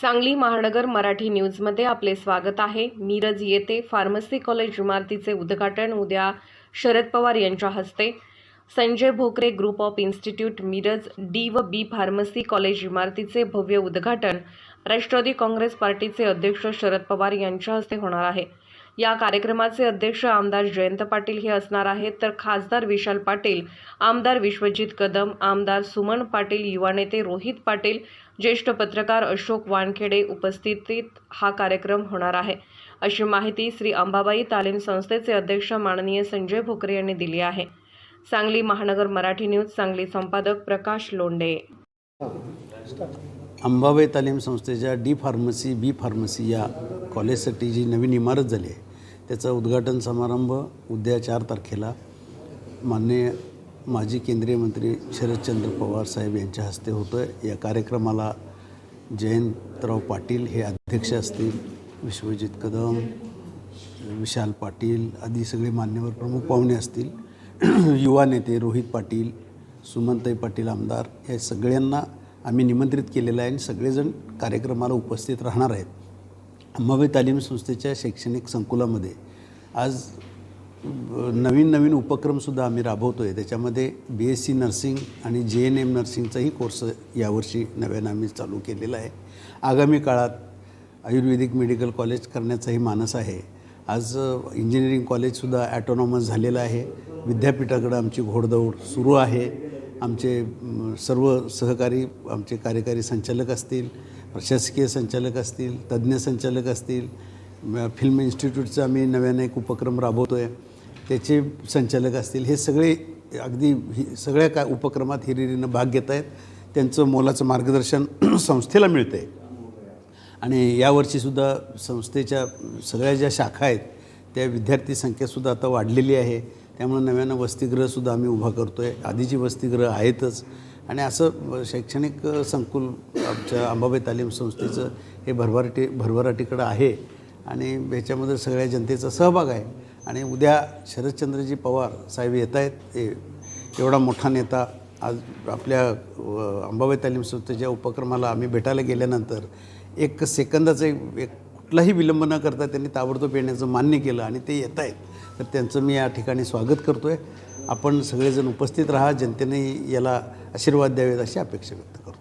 सांगली महानगर मराठी न्यूजमध्ये आपले स्वागत आहे. मिरज येथे फार्मसी कॉलेज इमारतीचे उद्घाटन उद्या शरद पवार यांच्या हस्ते. Sanjay Bhokare group of institute Miraj D व बी फार्मसी कॉलेज इमारतीचे भव्य उद्घाटन राष्ट्रवादी काँग्रेस पार्टीचे अध्यक्ष शरद पवार यांच्या हस्ते होणार आहे. या कार्यक्रमाचे अध्यक्ष आमदार जयंत पाटील हे असणार आहेत. तर खासदार विशाल पाटील आमदार विश्वजित कदम आमदार सुमन पाटील युवा नेते रोहित पाटील ज्येष्ठ पत्रकार अशोक वानखेडे उपस्थितीत हा कार्यक्रम होणार आहे. अशी माहिती श्री अंबाबाई तालीम संस्थेचे अध्यक्ष माननीय संजय भोकरे यांनी दिली आहे. सांगली महानगर मराठी न्यूज सांगली संपादक प्रकाश लोंडे अंबाबाई तालीम संस्थेच्या डी फार्मसी बी फार्मसी या कॉलेजसाठी जी नवीन इमारत झाली आहे त्याचा उद्घाटन समारंभ उद्या चार तारखेला माननीय माजी केंद्रीय मंत्री शरदचंद्र पवार साहेब यांच्या हस्ते होतो आहे या कार्यक्रमाला जयंतराव पाटील हे अध्यक्ष असतील विश्वजित कदम विशाल पाटील आदी सगळे मान्यवर प्रमुख पाहुणे असतील. युवा नेते रोहित पाटील सुमनताई पाटील आमदार या सगळ्यांना आम्ही निमंत्रित केलेलं आहे आणि सगळेजण कार्यक्रमाला उपस्थित राहणार आहेत. अंबाबाई तालीम संस्थेच्या शैक्षणिक संकुलामध्ये आज नवीन नवीन उपक्रमसुद्धा आम्ही राबवतो आहे त्याच्यामध्ये बी एस सी नर्सिंग आणि जे एन एम नर्सिंगचाही कोर्स यावर्षी नव्यानं आम्ही चालू केलेला आहे. आगामी काळात आयुर्वेदिक मेडिकल कॉलेज करण्याचाही मानस आहे. आज इंजिनिअरिंग कॉलेजसुद्धा ॲटोनॉमस झालेलं आहे. विद्यापीठाकडं आमची घोडदौड सुरू आहे. आमचे सर्व सहकारी आमचे कार्यकारी संचालक असतील प्रशासकीय संचालक असतील तज्ज्ञ संचालक असतील फिल्म इन्स्टिट्यूटचा आम्ही नव्यानं एक उपक्रम राबवतो आहे त्याचे संचालक असतील हे सगळे अगदी हि सगळ्या का उपक्रमात हिरिरीनं भाग घेत आहेत. त्यांचं मोलाचं मार्गदर्शन संस्थेला मिळतं आहे आणि यावर्षीसुद्धा संस्थेच्या सगळ्या ज्या शाखा आहेत त्या विद्यार्थी संख्यासुद्धा आता वाढलेली आहे. त्यामुळे नव्यानं वसतिगृहसुद्धा आम्ही उभा करतो आहे आधीची वसतिगृह आहेतच. आणि असं शैक्षणिक संकुल आमच्या अंबाबाई तालीम संस्थेचं हे भरभराटी भरभराटीकडं आहे. आणि ह्याच्यामध्ये सगळ्या जनतेचा सहभाग आहे. आणि उद्या शरदचंद्रजी पवार साहेब येत आहेत एवढा मोठा नेता आज आपल्या अंबाबाई तालीम संस्थेच्या उपक्रमाला आम्ही भेटायला गेल्यानंतर एक सेकंदाचं एक कुठलाही विलंब न करता त्यांनी ताबडतोब येण्याचं मान्य केलं आणि ते येत आहेत. तर त्यांचं मी या ठिकाणी स्वागत करतो आहे आपण सगळेजण उपस्थित राहा जनतेने याला आशीर्वाद द्यावेत अशी अपेक्षा व्यक्त करतो